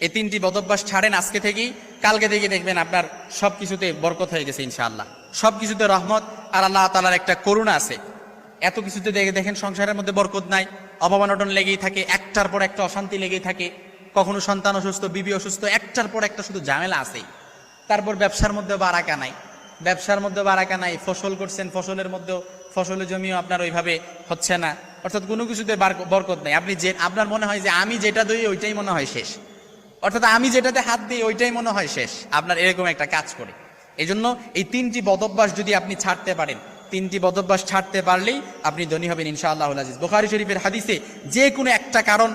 এই তিনটি বদভ্যাস ছাড়েন আজকে থেকেই, কালকে থেকে দেখবেন আপনার সব কিছুতে বরকত হয়ে গেছে ইনশাআল্লাহ। সব কিছুতে রহমত আর আল্লাহ তালার একটা করুণা আছে। এত কিছুতে দেখে দেখেন সংসারের মধ্যে বরকত নাই অভাবানটন লেগেই থাকে, একটার পর একটা অশান্তি লেগেই থাকে, কখনো সন্তান অসুস্থ, বিবি অসুস্থ, একটার পর একটা শুধু ঝামেলা আছে তারপর ব্যবসার মধ্যে বারাকা নাই, ব্যবসার মধ্যে বারাকা নাই, ফসল করছেন, ফসলের মধ্যেও ফসলের জমিও আপনার ওইভাবে হচ্ছে না। অর্থাৎ কোনো কিছুতে বার- বরকত নাই। আপনি যে আপনার মনে হয় যে আমি যেটা দিই, ওইটাই মনে হয় শেষ। অর্থাৎ আমি যেটাতে হাত দিই, ওইটাই মনে হয় শেষ। আপনার এরকম একটা কাজ করে। এই জন্য এই তিনটি বদভ্যাস যদি আপনি ছাড়তে পারেন, তিনটি বদভ্যাস ছাড়তে পারলেই আপনি ধনী হবেন ইনশাআল্লাহ আজিজ। বোখারি শরীফের হাদিসে যে কোনো একটা কারণ,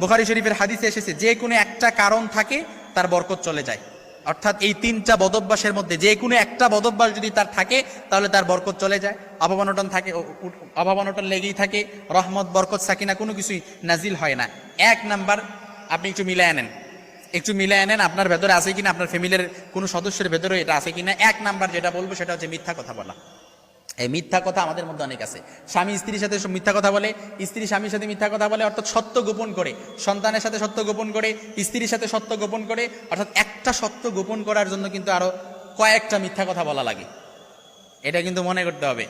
বোখারি শরীফের হাদিসে এসেছে, যে কোনো একটা কারণ থাকে তার বরকত চলে যায়। অর্থাৎ এই তিনটা বদভ্যাসের মধ্যে যে কোনো একটা বদভ্যাস যদি তার থাকে, তাহলে তার বরকত চলে যায়। অভাবানটন থাকে অভাবানটন লেগেই থাকে, রহমত, বরকত, সাকিনা কোনো কিছুই নাজিল হয় না। এক নাম্বার, আপনি একটু মিলায় নেন। একটু মিলায় নেন, আপনার ভেতরে আছে কিনা, আপনার ফ্যামিলির কোনো সদস্যের ভেতরে এটা আছে কিনা, এক নাম্বার যেটা বলব সেটা হচ্ছে মিথ্যা কথা বলা। এই মিথ্যা কথা আমাদের মধ্যে অনেক আছে। স্বামী স্ত্রীর সাথে মিথ্যা কথা বলে, স্ত্রী স্বামীর সাথে মিথ্যা কথা বলে অর্থাৎ সত্য গোপন করে, সন্তানের সাথে সত্য গোপন করে, স্ত্রীর সাথে সত্য গোপন করে, অর্থাৎ একটা সত্য গোপন করার জন্য কিন্তু আরও কয়েকটা মিথ্যা কথা বলা লাগে। এটা কিন্তু মনে করতে হবে।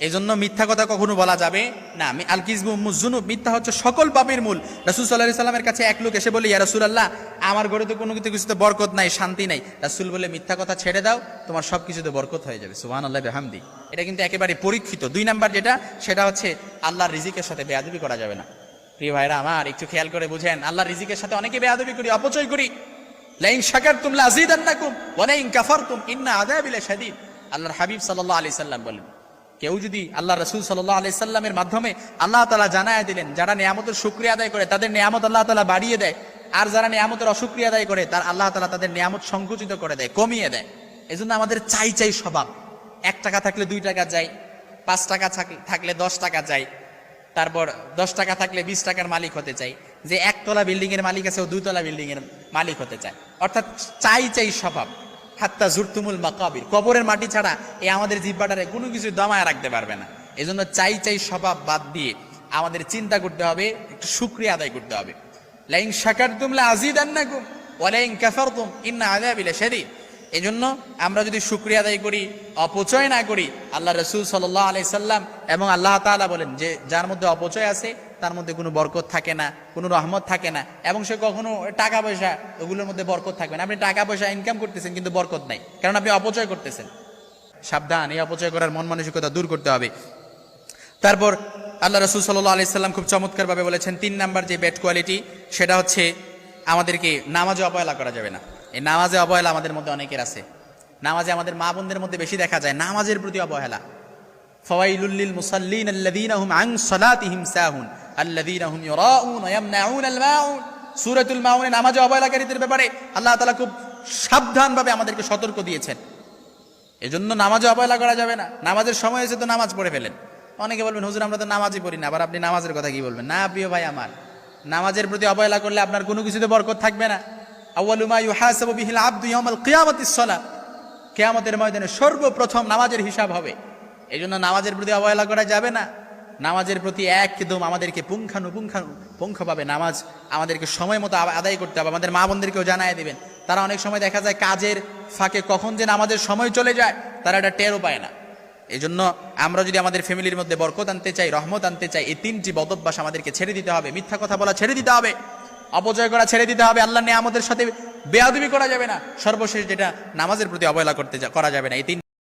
এই জন্য মিথ্যা কথা কখনো বলা যাবে না। আমি আল মুজুনু মিথ্যা হচ্ছে সকল পাপের মূল। রাসুল সাল্লাহ সাল্লামের কাছে এক লোক এসে বলে ইয়া রাসুল আল্লাহ আমার ঘরে তো কোনো কিছু কিছুতে বরকত নাই, শান্তি নাই। রাসুল বলে মিথ্যা কথা ছেড়ে দাও, তোমার সব কিছুতে বরকত হয়ে যাবে। সুহান আল্লাহ হামদি এটা কিন্তু একেবারে পরীক্ষিত। দুই নাম্বার যেটা, সেটা হচ্ছে আল্লাহর রিজিকের সাথে বেয়াদবি করা যাবে না। প্রিয় ভাইরা আমার, একটু খেয়াল করে বুঝেন, আল্লাহর রিজিকের সাথে অনেকে বেয়াদবি করি, অপচয় করি। লাইন শাকার তুম লাজিদান্নাকুম ওয়ালাইন কাফারতুম, ইন্না আযাবিলা শাদীদ আল্লাহর হাবিব সাল্লাহ আলাইহি সাল্লাম বলেন কেউ যদি আল্লাহ রসুল সাল্লাহ আলি সাল্লামের মাধ্যমে আল্লাহ তালা জানায় দিলেন, যারা নিয়ামতের শুক্রিয়া আদায় করে, তাদের নিয়ামত আল্লাহ তালা বাড়িয়ে দেয়, আর যারা নিয়ামতের অশুক্রিয়া আদায় করে, তার আল্লাহ তালা তাদের নিয়ামত সংকুচিত করে দেয়, কমিয়ে দেয়। এই জন্য আমাদের চাই চাই স্বভাব। এক টাকা থাকলে দুই টাকা যায়, পাঁচ টাকা থাক- থাকলে দশ টাকা যায়, তারপর দশ টাকা থাকলে বিশ টাকার মালিক হতে চাই, যে একতলা বিল্ডিং এর মালিক আছে, ও দুতলা বিল্ডিং এর মালিক হতে চায়। অর্থাৎ চাই চাই স্বভাব। হাত্তা জুরতুমুল মাকাবির। কবরের মাটি ছাড়া এই আমাদের জিব্বাটারে কোনো কিছু দমায় রাখতে পারবে না। এই জন্য চাই চাই স্বভাব বাদ দিয়ে আমাদের চিন্তা করতে হবে, একটু শুক্রিয়া আদায় করতে হবে। লাইন শাকার তুমলা আজিদ আন্নাকুম ওয়ালাইন কাফারতুম, ইন্না আযাবিলা শাদীদ এই জন্য আমরা যদি শুক্রিয়া আদায় করি, অপচয় না করি, আল্লাহ রসুল সাল্লাহ আলাই সাল্লাম এবং আল্লাহ তাআলা বলেন যে, যার মধ্যে অপচয় আছে তার মধ্যে কোনো বরকত থাকে না, কোনো রহমত থাকে না, এবং সে কখনো টাকা পয়সা, ওগুলোর মধ্যে বরকত থাকবে না। আপনি টাকা পয়সা ইনকাম করতেছেন কিন্তু বরকত নাই, কারণ আপনি অপচয় করতেছেন। সাবধান, এই অপচয় করার মন মানসিকতা দূর করতে হবে। তারপর আল্লাহ রসুল সাল্লাহ আলি সাল্লাম খুব চমৎকারভাবে বলেছেন, তিন নাম্বার যে ব্যাড কোয়ালিটি সেটা হচ্ছে আমাদেরকে নামাজে অবহেলা করা যাবে না। এই নামাজে অবহেলা আমাদের মধ্যে অনেকের আছে। নামাজে আমাদের মা বোনদের মধ্যে বেশি দেখা যায়, নামাজের প্রতি অবহেলা। ফওয়াইলুল মুসাল্লিন আল্লাযীনা হুম আন সালাতিহিম সাহুন। আল্লাযীনা হুম ইউরাউন ওয়া ইয়ামনাউন আল মাউন সূরাতুল মাউনে নামাজে অবহেলাকারীদের ব্যাপারে আল্লাহ তাআলা খুব সাবধানভাবে আমাদেরকে সতর্ক দিয়েছেন। এজন্য নামাজে অবহেলা করা যাবে না। নামাজের সময় এসে তো নামাজ পড়ে ফেলেন। অনেকে বলবেন, হুজুর, আমরা তো নামাজই পড়ি না। আবার আপনি নামাজের কথা কি বলবেন? না প্রিয় ভাই আমার, নামাজের প্রতি অবহেলা করলে আপনার কোনো কিছুতে বরকত থাকবে না। আউয়ালু মা ইউহাসাবু বিহিল আবদু ইয়াউমাল কিয়ামাতিস সালাহ। কিয়ামতের ময়দানে সর্বপ্রথম নামাজের হিসাব হবে। এই জন্য নামাজের প্রতি অবহেলা করা যাবে না। নামাজের প্রতি একদম আমাদেরকে পুঙ্খানুপুঙ্খানু পুঙ্খভাবে নামাজ আমাদেরকে সময় মতো আদায় করতে হবে। আমাদের মা বোনদেরকেও জানায় দিবেন। তারা অনেক সময় দেখা যায় কাজের ফাঁকে কখন যে নামাজের সময় চলে যায়, তারা এটা টেরও পায় না। এই জন্য আমরা যদি আমাদের ফ্যামিলির মধ্যে বরকত আনতে চাই, রহমত আনতে চাই, এই তিনটি বদভ্যাস আমাদেরকে ছেড়ে দিতে হবে। মিথ্যা কথা বলা ছেড়ে দিতে হবে। অপচয় করা ছেড়ে দিতে হবে। আল্লাহ নিয়ে আমাদের সাথে বেয়াদবি করা যাবে না। সর্বশেষ যেটা নামাজের প্রতি অবহেলা করতে করা যাবে না। এই তিন